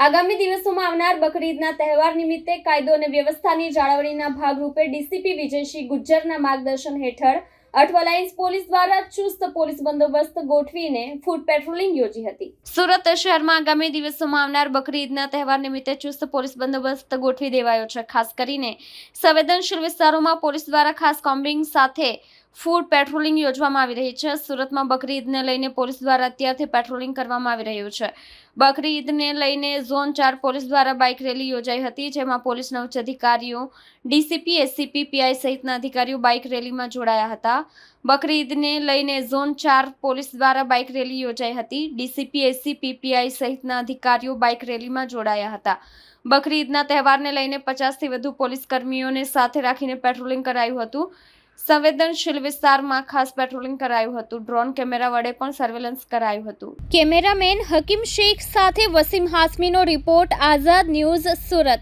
આગામી દિવસોમાં આવનાર બકરીદના તહેવાર નિમિત્તે કાયદો અને વ્યવસ્થાની જાળવણીના ભાગરૂપે ડીસીપી વિજયસિંહ ગુજ્જરના માર્ગદર્શન હેઠળ અઠવાલાઇન્સ પોલીસ દ્વારા ચુસ્ત પોલીસ બંદોબસ્ત ગોઠવીને ફૂડ પેટ્રોલિંગ યોજી હતી. સુરત શહેરમાં આગામી દિવસોમાં આવનાર બકરીદના તહેવાર નિમિત્તે ચુસ્ત પોલીસ બંદોબસ્ત ગોઠવી દેવાયો છે. ખાસ કરીને સંવેદનશીલ વિસ્તારોમાં પોલીસ દ્વારા ખાસ કોમ્બિંગ સાથે ફૂડ પેટ્રોલિંગ યોજવામાં આવી રહી છે. સુરતમાં બકરી ઈદને લઈને પોલીસ દ્વારા અત્યારથી પેટ્રોલિંગ કરવામાં આવી રહ્યું છે. બકરી ઈદને લઈને ઝોન ચાર પોલીસ દ્વારા બાઇક રેલી યોજાઈ હતી, જેમાં પોલીસના ઉચ્ચ અધિકારીઓ, ડીસીપી, એસસીપી, પીઆઈ સહિતના અધિકારીઓ બાઇક રેલીમાં જોડાયા હતા. બકરી ઈદને લઈને ઝોન ચાર પોલીસ દ્વારા બાઇક રેલી યોજાઈ હતી. ડીસીપી, એસસીપી, પીઆઈ સહિતના અધિકારીઓ બાઇક રેલીમાં જોડાયા હતા. બકરી ઈદના તહેવારને લઈને પચાસથી વધુ પોલીસ કર્મીઓને સાથે રાખીને પેટ્રોલિંગ કરાયું હતું. સંવેદનશીલ વિસ્તારમાં ખાસ પેટ્રોલિંગ કરાયું હતું. ડ્રોન કેમેરા વડે પણ સર્વેલન્સ કરાયું હતું. કેમેરામેન હકીમ શેખ સાથે વસીમ હાસમીનો રિપોર્ટ, આઝાદ ન્યૂઝ સુરત.